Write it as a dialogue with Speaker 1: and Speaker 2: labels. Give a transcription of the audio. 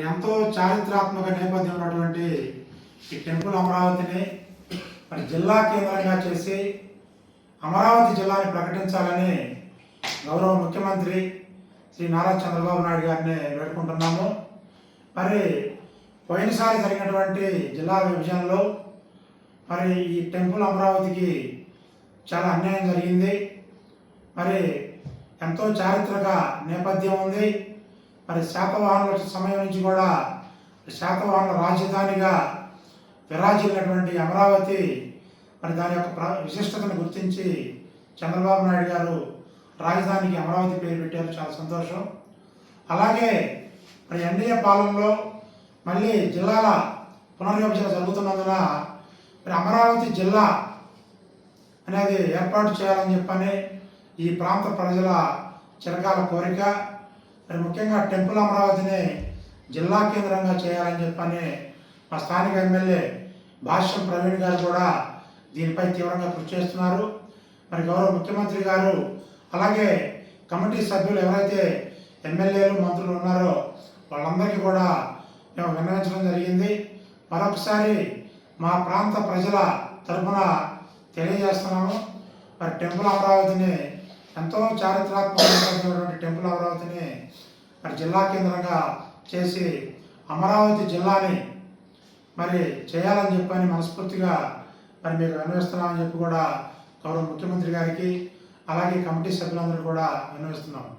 Speaker 1: మరి ఎంతో చారిత్రాత్మక నేపథ్యం ఉన్నటువంటి ఈ టెంపుల్ అమరావతిని మరి జిల్లా కేంద్రంగా చేసి అమరావతి జిల్లాని ప్రకటించాలని గౌరవ ముఖ్యమంత్రి శ్రీ నారా చంద్రబాబు నాయుడు గారిని వేడుకుంటున్నాము. మరి పోయినసారి జరిగినటువంటి జిల్లా విభజనలో మరి ఈ టెంపుల్ అమరావతికి చాలా అన్యాయం జరిగింది. మరి ఎంతో చారిత్రక నేపథ్యం ఉంది. మరి శాతవాహనుల సమయం నుంచి కూడా శాతవాహనుల రాజధానిగా విరాజిల్లినటువంటి అమరావతి మరి దాని యొక్క విశిష్టతను గుర్తించి చంద్రబాబు నాయుడు గారు రాజధానికి అమరావతి పేరు పెట్టారు. చాలా సంతోషం. అలాగే మరి ఎన్డీఏ పాలనలో మళ్ళీ జిల్లాల పునర్విభజన జరుగుతున్నందున మరి అమరావతి జిల్లా అనేది ఏర్పాటు చేయాలని చెప్పని ఈ ప్రాంత ప్రజల చిరకాల కోరిక మరి ముఖ్యంగా టెంపుల్ అమరావతిని జిల్లా కేంద్రంగా చేయాలని చెప్పని మా స్థానిక ఎమ్మెల్యే భాష్యం ప్రవీణ్ గారు కూడా దీనిపై తీవ్రంగా కృషి చేస్తున్నారు. మరి గౌరవ ముఖ్యమంత్రి గారు అలాగే కమిటీ సభ్యులు ఎవరైతే ఎమ్మెల్యేలు మంత్రులు ఉన్నారో వాళ్ళందరికీ కూడా మేము విన్నవించడం జరిగింది. మరొకసారి మా ప్రాంత ప్రజల తరపున తెలియజేస్తున్నాము మరి టెంపుల్ అమరావతిని ఎంతో చారిత్రాత్మకమైనటువంటి టెంపుల్ అమరావతిని మరి జిల్లా కేంద్రంగా చేసి అమరావతి జిల్లాని మరి చేయాలని చెప్పని మనస్ఫూర్తిగా మరి మీకు విన్నవిస్తున్నామని చెప్పి కూడా గౌరవ ముఖ్యమంత్రి గారికి అలాగే కమిటీ సభ్యులందరూ కూడా విన్నవిస్తున్నాము.